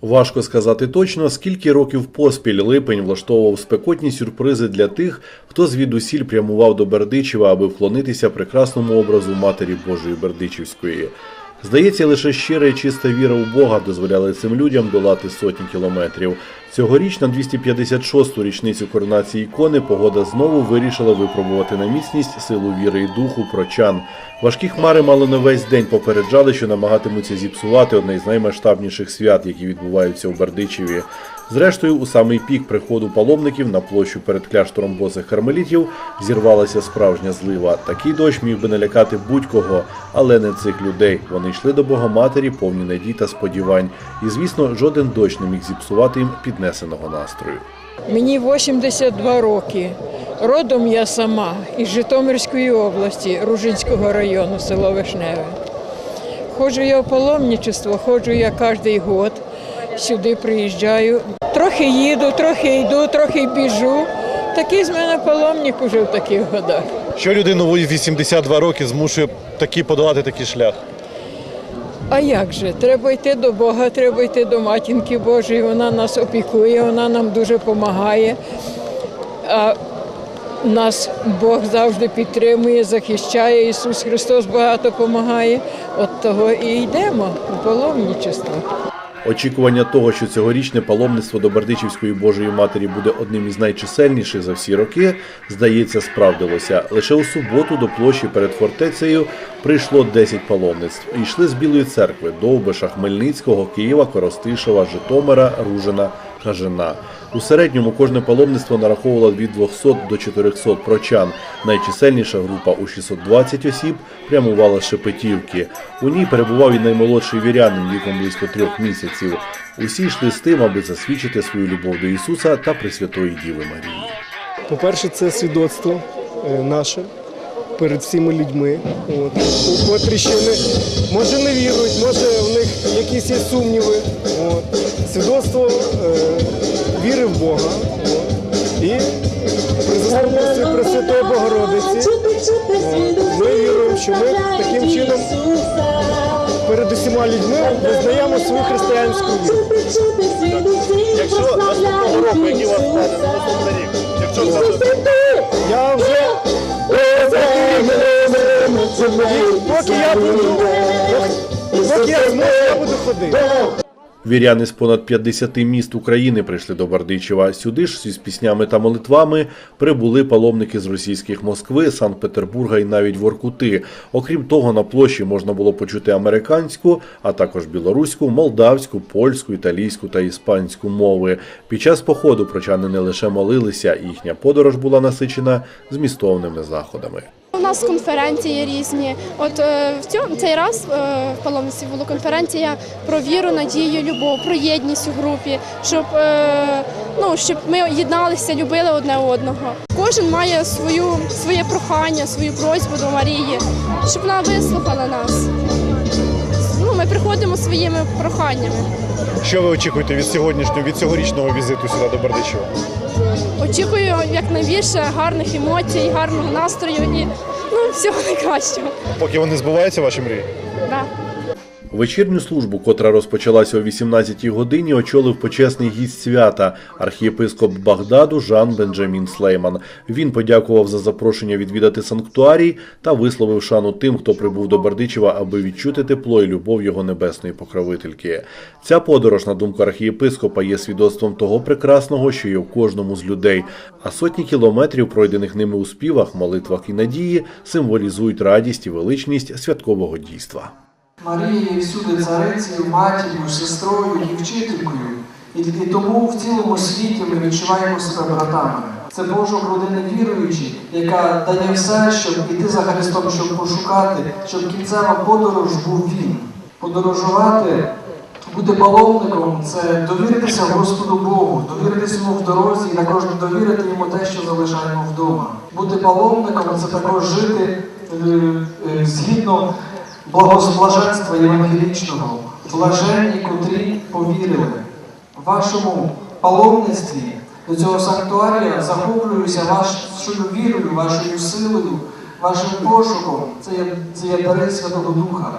Важко сказати точно, скільки років поспіль липень влаштовував спекотні сюрпризи для тих, хто звідусіль прямував до Бердичева, аби вклонитися прекрасному образу Матері Божої Бердичівської. Здається, лише щира і чиста віра у Бога дозволяла цим людям долати сотні кілометрів. Цьогоріч на 256-ту річницю коронації ікони погода знову вирішила випробувати на міцність силу віри і духу прочан. Важкі хмари мало не весь день попереджали, що намагатимуться зіпсувати одне з наймасштабніших свят, які відбуваються у Бердичеві. Зрештою, у самий пік приходу паломників на площу перед кляштором босих кармелітів зірвалася справжня злива. Такий дощ міг би налякати будь-кого, але не цих людей. Вони йшли до Богоматері, повні надій та сподівань. І, звісно, жоден дощ не міг зіпсувати їм піднесеного настрою. Мені 82 роки. Родом я сама із Житомирської області, Ружинського району, село Вишневе. Ходжу я в паломничество, ходжу я кожен год. Сюди приїжджаю. Трохи їду, трохи йду, трохи біжу. Такий з мене паломник уже в таких годах. Що людину в 82 роки змушує такі подолати такий шлях? А як же? Треба йти до Бога, треба йти до матінки Божої. Вона нас опікує, вона нам дуже допомагає. А нас Бог завжди підтримує, захищає. Ісус Христос багато допомагає. От того і йдемо у паломничество. Очікування того, що цьогорічне паломництво до Бердичівської Божої Матері буде одним із найчисельніших за всі роки, здається, справдилося. Лише у суботу до площі перед фортецею прийшло 10 паломництв. Йшли з Білої церкви, Довбиша, Хмельницького, Києва, Коростишева, Житомира, Ружина, Кажина. У середньому кожне паломництво нараховувало від 200 до 400 прочан. Найчисельніша група у 620 осіб прямувала з Шепетівки. У ній перебував і наймолодший вірянин віком близько трьох місяців. Усі йшли з тим, аби засвідчити свою любов до Ісуса та Пресвятої Діви Марії. По-перше, це свідоцтво е, наше перед всіма людьми, от, котрі ще не може не вірують, може в них якісь є сумніви. От. Свідоцтво е, віри в Бога. І при Пресвятої Богородиці ми віруємо, що ми таким чином перед усіма людьми визнаємо свою християнську віру. Якщо наступного року, який у вас плани на наступний рік, якщо це Я вже І поки я буду, поки я зможу, я буду ходити. Віряни з понад 50 міст України прийшли до Бердичева. Сюди ж зі піснями та молитвами прибули паломники з російських Москви, Санкт-Петербурга і навіть Воркути. Окрім того, на площі можна було почути американську, а також білоруську, молдавську, польську, італійську та іспанську мови. Під час походу прочани не лише молилися, їхня подорож була насичена змістовними заходами. У нас конференції різні. От е, в цьому цей раз е, в паломництві була конференція про віру, надію, любов, про єдність у групі, щоб е, ну щоб ми єдналися, любили одне одного. Кожен має свою своє прохання, свою просьбу до Марії, щоб вона вислухала нас. Ну, ми приходимо своїми проханнями. Що ви очікуєте від сьогоднішнього, від цьогорічного візиту сюди до Бердичева? Очікую якнайбільше гарних емоцій, гарного настрою і ну всього найкращого. Поки вони збуваються, ваші мрії? Да. Вечірню службу, котра розпочалася о 18-й годині, очолив почесний гість свята архієпископ Багдаду Жан Бенджамін Слейман. Він подякував за запрошення відвідати санктуарій та висловив шану тим, хто прибув до Бердичева, аби відчути тепло і любов його небесної покровительки. Ця подорож, на думку архієпископа, є свідоцтвом того прекрасного, що є в кожному з людей. А сотні кілометрів, пройдених ними у співах, молитвах і надії, символізують радість і величність святкового дійства. Марія є всюди царицею, матір'ю, сестрою і вчителькою. І тільки тому в цілому світі ми відчуваємо себе братами. Це Божок родини віруючі, яка дає все, щоб іти за Христом, щоб пошукати, щоб кінцева подорож був Він. Подорожувати, бути паломником це довіритися Господу Богу, довіритися йому в дорозі і також довірити йому те, що залишаємо вдома. Бути паломником це також жити е, е, згідно благоблаженства євангелічного, блаженні, котрі повірили. Вашому паломництві до цього санктуарія захоплююся вашою вірою, вашою силою, вашим пошуком. Це є, це є дари Святого Духа.